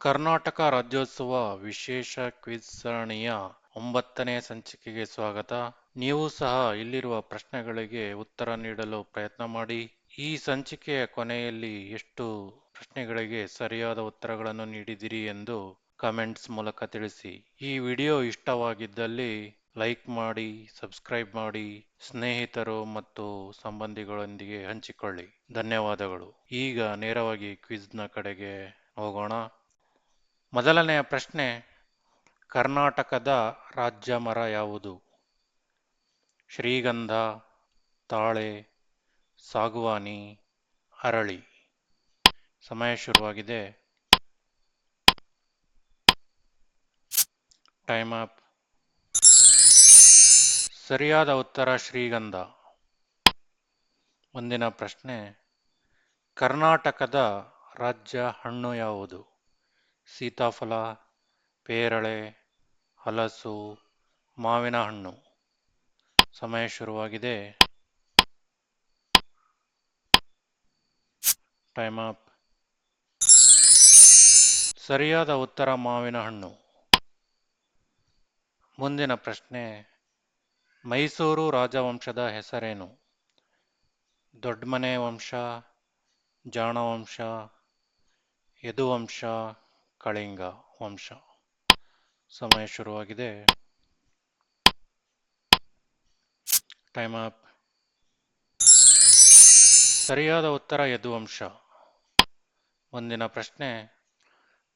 ಕರ್ನಾಟಕ ರಾಜ್ಯೋತ್ಸವ ವಿಶೇಷ ಕ್ವಿಜ್ ಸರಣಿಯ ಒಂಬತ್ತನೇ ಸಂಚಿಕೆಗೆ ಸ್ವಾಗತ. ನೀವು ಸಹ ಇಲ್ಲಿರುವ ಪ್ರಶ್ನೆಗಳಿಗೆ ಉತ್ತರ ನೀಡಲು ಪ್ರಯತ್ನ ಮಾಡಿ. ಈ ಸಂಚಿಕೆಯ ಕೊನೆಯಲ್ಲಿ ಎಷ್ಟು ಪ್ರಶ್ನೆಗಳಿಗೆ ಸರಿಯಾದ ಉತ್ತರಗಳನ್ನು ನೀಡಿದಿರಿ ಎಂದು ಕಮೆಂಟ್ಸ್ ಮೂಲಕ ತಿಳಿಸಿ. ಈ ವಿಡಿಯೋ ಇಷ್ಟವಾಗಿದ್ದಲ್ಲಿ ಲೈಕ್ ಮಾಡಿ, ಸಬ್ಸ್ಕ್ರೈಬ್ ಮಾಡಿ, ಸ್ನೇಹಿತರು ಮತ್ತು ಸಂಬಂಧಿಗಳೊಂದಿಗೆ ಹಂಚಿಕೊಳ್ಳಿ. ಧನ್ಯವಾದಗಳು. ಈಗ ನೇರವಾಗಿ ಕ್ವಿಜ್ನ ಕಡೆಗೆ ಹೋಗೋಣ. ಮೊದಲನೆಯ ಪ್ರಶ್ನೆ, ಕರ್ನಾಟಕದ ರಾಜ್ಯ ಮರ ಯಾವುದು? ಶ್ರೀಗಂಧ, ತಾಳೆ, ಸಾಗುವಾನಿ, ಅರಳಿ. ಸಮಯ ಶುರುವಾಗಿದೆ. ಟೈಮ್ ಅಪ್ ಸರಿಯಾದ ಉತ್ತರ ಶ್ರೀಗಂಧ. ಮುಂದಿನ ಪ್ರಶ್ನೆ, ಕರ್ನಾಟಕದ ರಾಜ್ಯ ಹಣ್ಣು ಯಾವುದು? ಸೀತಾಫಲ, ಪೇರಳೆ, ಹಲಸು ಮಾವಿನ ಹಣ್ಣು ಸಮಯ ಶುರುವಾಗಿದೆ. ಟೈಮ್ ಅಪ್ ಸರಿಯಾದ ಉತ್ತರ ಮಾವಿನ ಹಣ್ಣು ಮುಂದಿನ ಪ್ರಶ್ನೆ, ಮೈಸೂರು ರಾಜವಂಶದ ಹೆಸರೇನು? ದೊಡ್ಡಮನೆ ವಂಶ ಜಾಣವಂಶ ಯದುವಂಶ ಕಳಿಂಗ ವಂಶ. ಸಮಯ ಶುರುವಾಗಿದೆ. ಟೈಮ್ ಆಪ್ ಸರಿಯಾದ ಉತ್ತರ ಯದುವಂಶ. ಮುಂದಿನ ಪ್ರಶ್ನೆ.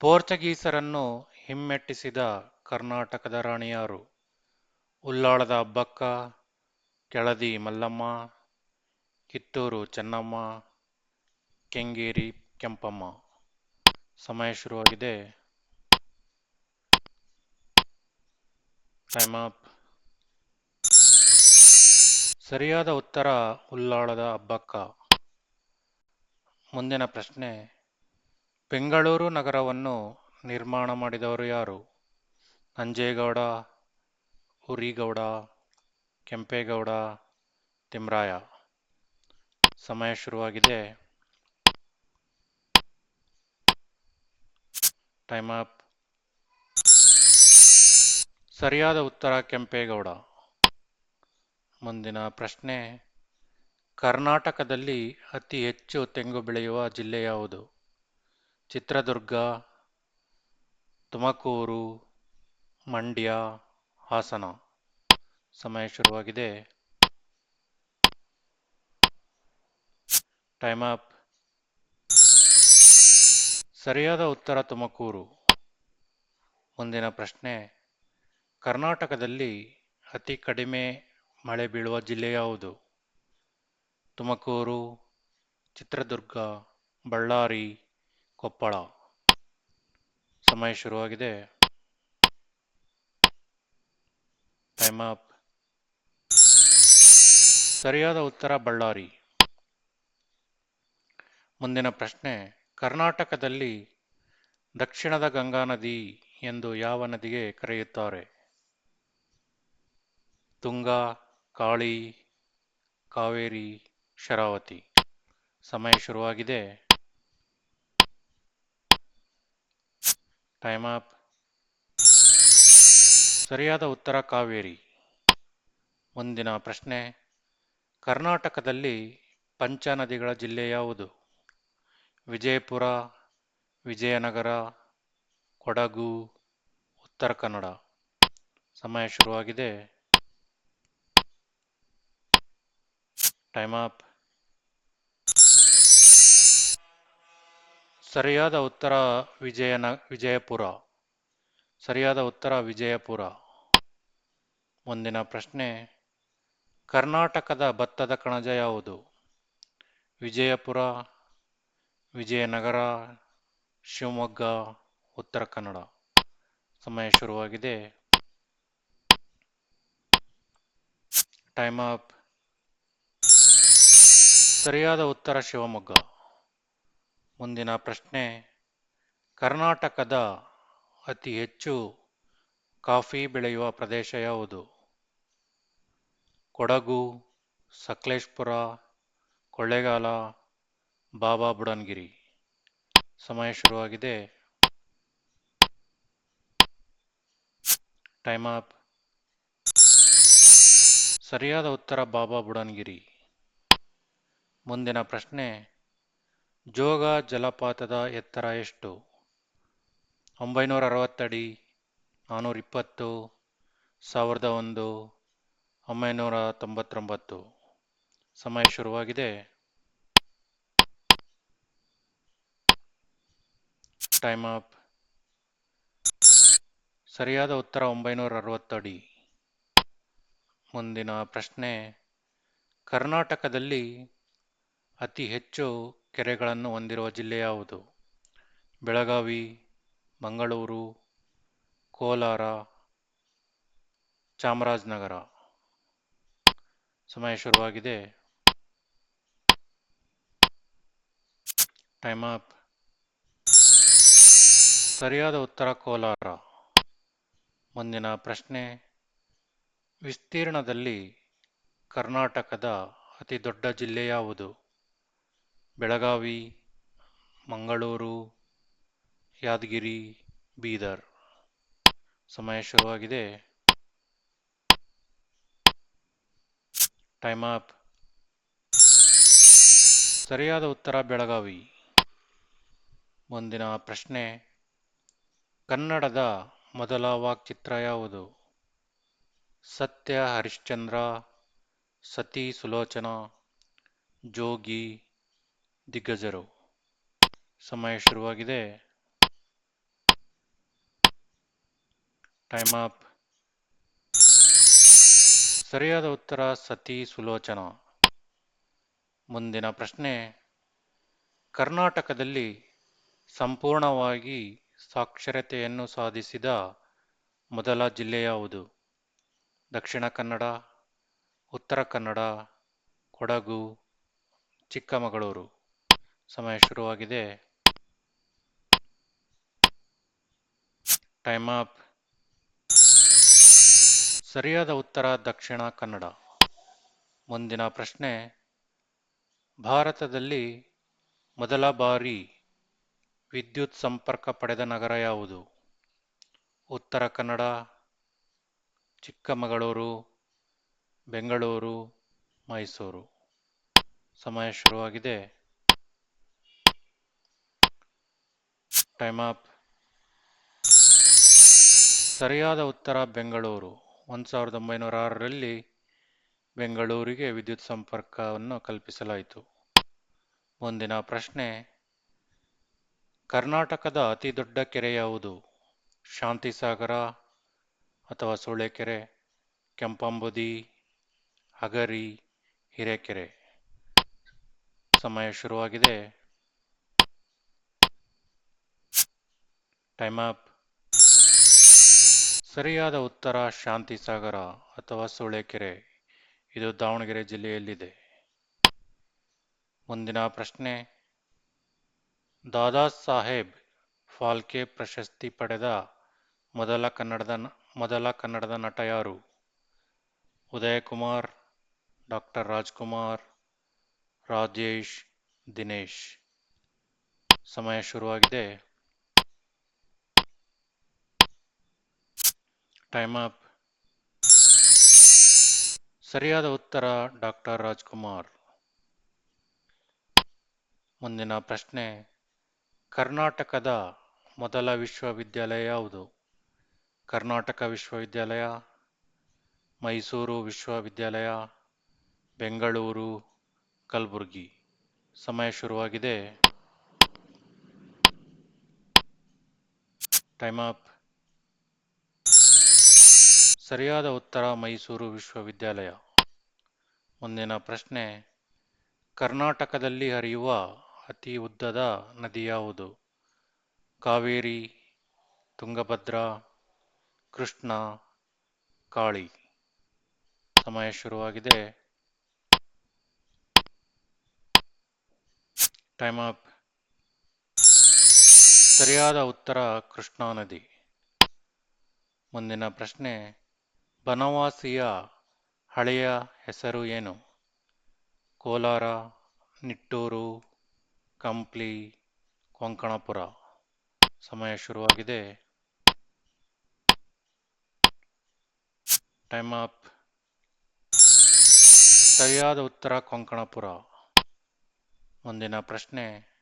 ಪೋರ್ಚುಗೀಸರನ್ನು ಹಿಮ್ಮೆಟ್ಟಿಸಿದ ಕರ್ನಾಟಕದ ರಾಣಿಯಾರು ಉಲ್ಲಾಳದ ಹಬ್ಬಕ್ಕ ಕೆಳದಿ ಮಲ್ಲಮ್ಮ, ಕಿತ್ತೂರು ಚೆನ್ನಮ್ಮ, ಕೆಂಗೇರಿ ಕೆಂಪಮ್ಮ. ಸಮಯ ಶುರುವಾಗಿದೆ. ಟೈಮ್ ಅಪ್ ಸರಿಯಾದ ಉತ್ತರ ಉಲ್ಲಾಳದ ಹಬ್ಬಕ್ಕ. ಮುಂದಿನ ಪ್ರಶ್ನೆ, ಬೆಂಗಳೂರು ನಗರವನ್ನು ನಿರ್ಮಾಣ ಮಾಡಿದವರು ಯಾರು? ನಂಜೇಗೌಡ ಉರಿಗೌಡ ಕೆಂಪೇಗೌಡ, ತಿಮ್ರಾಯ. ಸಮಯ ಶುರುವಾಗಿದೆ. ಟೈಮ್ ಅಪ್ ಸರಿಯಾದ ಉತ್ತರ ಕೆಂಪೇಗೌಡ. ಮುಂದಿನ ಪ್ರಶ್ನೆ, ಕರ್ನಾಟಕದಲ್ಲಿ ಅತಿ ಹೆಚ್ಚು ತೆಂಗು ಬೆಳೆಯುವ ಜಿಲ್ಲೆ ಯಾವುದು? ಚಿತ್ರದುರ್ಗ, ತುಮಕೂರು, ಮಂಡ್ಯ, ಹಾಸನ. ಸಮಯ ಶುರುವಾಗಿದೆ. ಟೈಮ್ ಅಪ್ ಸರಿಯಾದ ಉತ್ತರ ತುಮಕೂರು. ಮುಂದಿನ ಪ್ರಶ್ನೆ, ಕರ್ನಾಟಕದಲ್ಲಿ ಅತಿ ಕಡಿಮೆ ಮಳೆ ಬೀಳುವ ಜಿಲ್ಲೆ ಯಾವುದು? ತುಮಕೂರು, ಚಿತ್ರದುರ್ಗ, ಬಳ್ಳಾರಿ, ಕೊಪ್ಪಳ. ಸಮಯ ಶುರುವಾಗಿದೆ. ಟೈಮ್ ಅಪ್ ಸರಿಯಾದ ಉತ್ತರ ಬಳ್ಳಾರಿ. ಮುಂದಿನ ಪ್ರಶ್ನೆ ಕರ್ನಾಟಕದಲ್ಲಿ ದಕ್ಷಿಣದ ಗಂಗಾ ನದಿ ಎಂದು ಯಾವ ನದಿಗೆ ಕರೆಯುತ್ತಾರೆ? ತುಂಗಾ, ಕಾಳಿ, ಕಾವೇರಿ, ಶರಾವತಿ. ಸಮಯ ಶುರುವಾಗಿದೆ. ಟೈಮ್ ಅಪ್ ಸರಿಯಾದ ಉತ್ತರ ಕಾವೇರಿ. ಮುಂದಿನ ಪ್ರಶ್ನೆ. ಕರ್ನಾಟಕದಲ್ಲಿ ಪಂಚನದಿಗಳ ಜಿಲ್ಲೆ ಯಾವುದು? ವಿಜಯಪುರ, ವಿಜಯನಗರ, ಕೊಡಗು, ಉತ್ತರ ಕನ್ನಡ. ಸಮಯ ಶುರುವಾಗಿದೆ. ಟೈಮ್ ಅಪ್ ಸರಿಯಾದ ಉತ್ತರ ವಿಜಯನ, ವಿಜಯಪುರ. ಸರಿಯಾದ ಉತ್ತರ ವಿಜಯಪುರ. ಮುಂದಿನ ಪ್ರಶ್ನೆ, ಕರ್ನಾಟಕದ ಭತ್ತದ ಕಣಜ ಯಾವುದು? ವಿಜಯಪುರ ವಿಜಯನಗರ, ಶಿವಮೊಗ್ಗ, ಉತ್ತರ ಕನ್ನಡ. ಸಮಯ ಶುರುವಾಗಿದೆ. ಟೈಮ್ ಅಪ್ ಸರಿಯಾದ ಉತ್ತರ ಶಿವಮೊಗ್ಗ. ಮುಂದಿನ ಪ್ರಶ್ನೆ, ಕರ್ನಾಟಕದ ಅತಿ ಹೆಚ್ಚು ಕಾಫಿ ಬೆಳೆಯುವ ಪ್ರದೇಶ ಯಾವುದು? ಕೊಡಗು, ಸಕಲೇಶ್ಪುರ, ಕೊಳ್ಳೇಗಾಲ ಬಾಬಾ ಬುಡನ್ಗಿರಿ. ಸಮಯ ಶುರುವಾಗಿದೆ. ಟೈಮ್ ಅಪ್ ಸರಿಯಾದ ಉತ್ತರ ಬಾಬಾ ಬುಡನ್ಗಿರಿ. ಮುಂದಿನ ಪ್ರಶ್ನೆ, ಜೋಗ ಜಲಪಾತದ ಎತ್ತರ ಎಷ್ಟು? ಒಂಬೈನೂರ ಅರವತ್ತಡಿ ನಾನ್ನೂರ ಇಪ್ಪತ್ತು ಸಾವಿರದ ಒಂದು ಒಂಬೈನೂರ ತೊಂಬತ್ತೊಂಬತ್ತು ಸಮಯ ಶುರುವಾಗಿದೆ. ಟೈಮ್ ಅಪ್ ಸರಿಯಾದ ಉತ್ತರ ಒಂಬೈನೂರ ಅರವತ್ತಡಿ ಮುಂದಿನ ಪ್ರಶ್ನೆ, ಕರ್ನಾಟಕದಲ್ಲಿ ಅತಿ ಹೆಚ್ಚು ಕೆರೆಗಳನ್ನು ಹೊಂದಿರುವ ಜಿಲ್ಲೆ ಯಾವುದು? ಬೆಳಗಾವಿ, ಮಂಗಳೂರು, ಕೋಲಾರ, ಚಾಮರಾಜನಗರ. ಸಮಯ ಶುರುವಾಗಿದೆ. ಟೈಮ್ ಅಪ್ ಸರಿಯಾದ ಉತ್ತರ ಕೋಲಾರ. ಮುಂದಿನ ಪ್ರಶ್ನೆ. ವಿಸ್ತೀರ್ಣದಲ್ಲಿ ಕರ್ನಾಟಕದ ಅತಿ ದೊಡ್ಡ ಜಿಲ್ಲೆ ಯಾವುದು? ಬೆಳಗಾವಿ, ಮಂಗಳೂರು, ಯಾದಗಿರಿ, ಬೀದರ್. ಸಮಯ ಶುರುವಾಗಿದೆ. ಟೈಮ್ ಅಪ್ ಸರಿಯಾದ ಉತ್ತರ ಬೆಳಗಾವಿ. ಮುಂದಿನ ಪ್ರಶ್ನೆ. ಕನ್ನಡದ ಮೊದಲ ವಾಕ್ಚಿತ್ರ ಯಾವುದು? ಸತ್ಯ ಹರಿಶ್ಚಂದ್ರ, ಸತಿ ಸುಲೋಚನಾ, ಜೋಗಿ, ದಿಗ್ಗಜರು. ಸಮಯ ಶುರುವಾಗಿದೆ. ಟೈಮ್ ಅಪ್ ಸರಿಯಾದ ಉತ್ತರ ಸತಿ ಸುಲೋಚನಾ. ಮುಂದಿನ ಪ್ರಶ್ನೆ. ಕರ್ನಾಟಕದಲ್ಲಿ ಸಂಪೂರ್ಣವಾಗಿ ಸಾಕ್ಷರತೆಯನ್ನು ಸಾಧಿಸಿದ ಮೊದಲ ಜಿಲ್ಲೆ ಯಾವುದು? ದಕ್ಷಿಣ ಕನ್ನಡ, ಉತ್ತರ ಕನ್ನಡ, ಕೊಡಗು, ಚಿಕ್ಕಮಗಳೂರು. ಸಮಯ ಶುರುವಾಗಿದೆ. ಟೈಮ್ ಅಪ್ ಸರಿಯಾದ ಉತ್ತರ ದಕ್ಷಿಣ ಕನ್ನಡ. ಮುಂದಿನ ಪ್ರಶ್ನೆ, ಭಾರತದಲ್ಲಿ ಮೊದಲ ಬಾರಿ ವಿದ್ಯುತ್ ಸಂಪರ್ಕ ಪಡೆದ ನಗರ ಯಾವುದು? ಉತ್ತರ ಕನ್ನಡ, ಚಿಕ್ಕಮಗಳೂರು, ಬೆಂಗಳೂರು, ಮೈಸೂರು. ಸಮಯ ಶುರುವಾಗಿದೆ. ಟೈಮ್ ಅಪ್ ಸರಿಯಾದ ಉತ್ತರ ಬೆಂಗಳೂರು. ಒಂದು ಸಾವಿರದ ಒಂಬೈನೂರ ಆರರಲ್ಲಿ ಬೆಂಗಳೂರಿಗೆ ವಿದ್ಯುತ್ ಸಂಪರ್ಕವನ್ನು ಕಲ್ಪಿಸಲಾಯಿತು. ಮುಂದಿನ ಪ್ರಶ್ನೆ ಕರ್ನಾಟಕದ ಅತಿ ದೊಡ್ಡ ಕೆರೆ ಯಾವುದು? ಶಾಂತಿಸಾಗರ ಅಥವಾ ಸೂಳೆಕೆರೆ ಕೆಂಪಂಬುದಿ, ಹಗರಿ, ಹಿರೇಕೆರೆ? ಸಮಯ ಶುರುವಾಗಿದೆ. ಟೈಮ್ ಅಪ್ ಸರಿಯಾದ ಉತ್ತರ ಶಾಂತಿಸಾಗರ ಅಥವಾ ಸೂಳೆಕೆರೆ ಇದು ದಾವಣಗೆರೆ ಜಿಲ್ಲೆಯಲ್ಲಿದೆ. ಮುಂದಿನ ಪ್ರಶ್ನೆ. ದಾದಾ ಸಾಹೇಬ್ ಫಾಲ್ಕೆ ಪ್ರಶಸ್ತಿ ಪಡೆದ ಮೊದಲ ಕನ್ನಡದ ಮೊದಲ ಕನ್ನಡದ ನಟ ಯಾರು? ಉದಯಕುಮಾರ್, ಡಾಕ್ಟರ್ ರಾಜ್ಕುಮಾರ್, ರಾಜೇಶ್, ದಿನೇಶ್. ಸಮಯ ಶುರುವಾಗಿದೆ. ಟೈಮ್ ಅಪ್ ಸರಿಯಾದ ಉತ್ತರ ಡಾಕ್ಟರ್ ರಾಜ್ಕುಮಾರ್. ಮುಂದಿನ ಪ್ರಶ್ನೆ. ಕರ್ನಾಟಕದ ಮೊದಲ ವಿಶ್ವವಿದ್ಯಾಲಯ ಯಾವುದು? ಕರ್ನಾಟಕ ವಿಶ್ವವಿದ್ಯಾಲಯ, ಮೈಸೂರು ವಿಶ್ವವಿದ್ಯಾಲಯ, ಬೆಂಗಳೂರು, ಕಲಬುರಗಿ. ಸಮಯ ಶುರುವಾಗಿದೆ. ಟೈಮ್ ಅಪ್ ಸರಿಯಾದ ಉತ್ತರ ಮೈಸೂರು ವಿಶ್ವವಿದ್ಯಾಲಯ. ಮುಂದಿನ ಪ್ರಶ್ನೆ, ಕರ್ನಾಟಕದಲ್ಲಿ ಹರಿಯುವ ಅತಿ ಉದ್ದದ ನದಿ ಯಾವುದು? ಕಾವೇರಿ, ತುಂಗಭದ್ರಾ, ಕೃಷ್ಣ, ಕಾಳಿ. ಸಮಯ ಶುರುವಾಗಿದೆ. ಟೈಮ್ ಅಪ್ ಸರಿಯಾದ ಉತ್ತರ ಕೃಷ್ಣಾ ನದಿ. ಮುಂದಿನ ಪ್ರಶ್ನೆ, ಬನವಾಸಿಯ ಹಳೆಯ ಹೆಸರು ಏನು? ಕೋಲಾರ, ನಿಟ್ಟೂರು ಕಂಪ್ಲಿ ಕೊಂಕಣಪುರ. ಸಮಯ ಶುರುವಾಗಿದೆ. Time up. ಸರಿಯಾದ ಉತ್ತರ ಕೊಂಕಣಪುರ. ಮುಂದಿನ ಪ್ರಶ್ನೆ,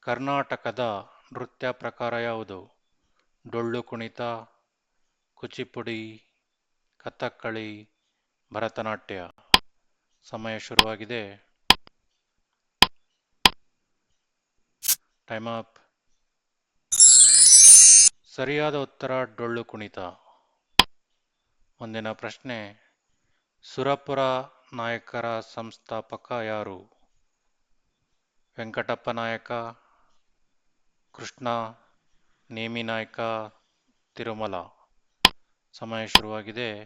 ಕರ್ನಾಟಕದ ನೃತ್ಯ ಪ್ರಕಾರ ಯಾವುದು? ಡೊಳ್ಳು ಕುಣಿತ, ಕುಚಿಪುಡಿ, ಕಥಕ್ಕಳಿ, ಭರತನಾಟ್ಯ. ಸಮಯ ಶುರುವಾಗಿದೆ. ಟೈಮ್ ಅಪ್ ಸರಿಯಾದ ಉತ್ತರ ಡೊಳ್ಳು ಕುಣಿತ. ಮುಂದಿನ ಪ್ರಶ್ನೆ, ಸುರಪುರ ನಾಯಕರ ಸಂಸ್ಥಾಪಕ ಯಾರು? ವೆಂಕಟಪ್ಪ ನಾಯಕ, ಕೃಷ್ಣ, ನೇಮಿ ನಾಯಕ, ತಿರುಮಲ. ಸಮಯ ಶುರುವಾಗಿದೆ.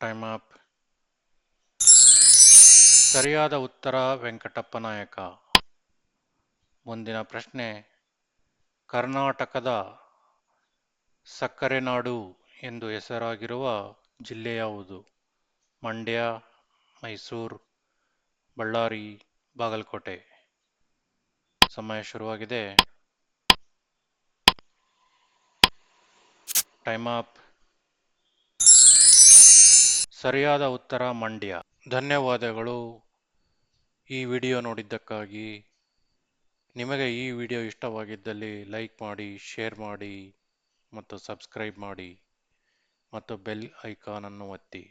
ಟೈಮ್ ಅಪ್ ಸರಿಯಾದ ಉತ್ತರ, ವೆಂಕಟಪ್ಪ ನಾಯಕ. ಮುಂದಿನ ಪ್ರಶ್ನೆ, ಕರ್ನಾಟಕದ ಸಕ್ಕರೆ ನಾಡು ಎಂದು ಹೆಸರಾಗಿರುವ ಜಿಲ್ಲೆ ಯಾವುದು? ಮಂಡ್ಯ, ಮೈಸೂರು, ಬಳ್ಳಾರಿ, ಬಾಗಲಕೋಟೆ. ಸಮಯ ಶುರುವಾಗಿದೆ. Time up. ಸರಿಯಾದ ಉತ್ತರ, ಮಂಡ್ಯ. ಧನ್ಯವಾದಗಳು. ಈ ವಿಡಿಯೋ ನೋಡಿದ್ದಕ್ಕಾಗಿ ನಿಮಗೆ ಈ ವಿಡಿಯೋ ಇಷ್ಟವಾಗಿದ್ದಲ್ಲಿ ಲೈಕ್ ಮಾಡಿ, ಶೇರ್ ಮಾಡಿ ಮತ್ತು ಸಬ್ಸ್ಕ್ರೈಬ್ ಮಾಡಿ ಮತ್ತು ಬೆಲ್ ಐಕಾನನ್ನು ಒತ್ತಿ.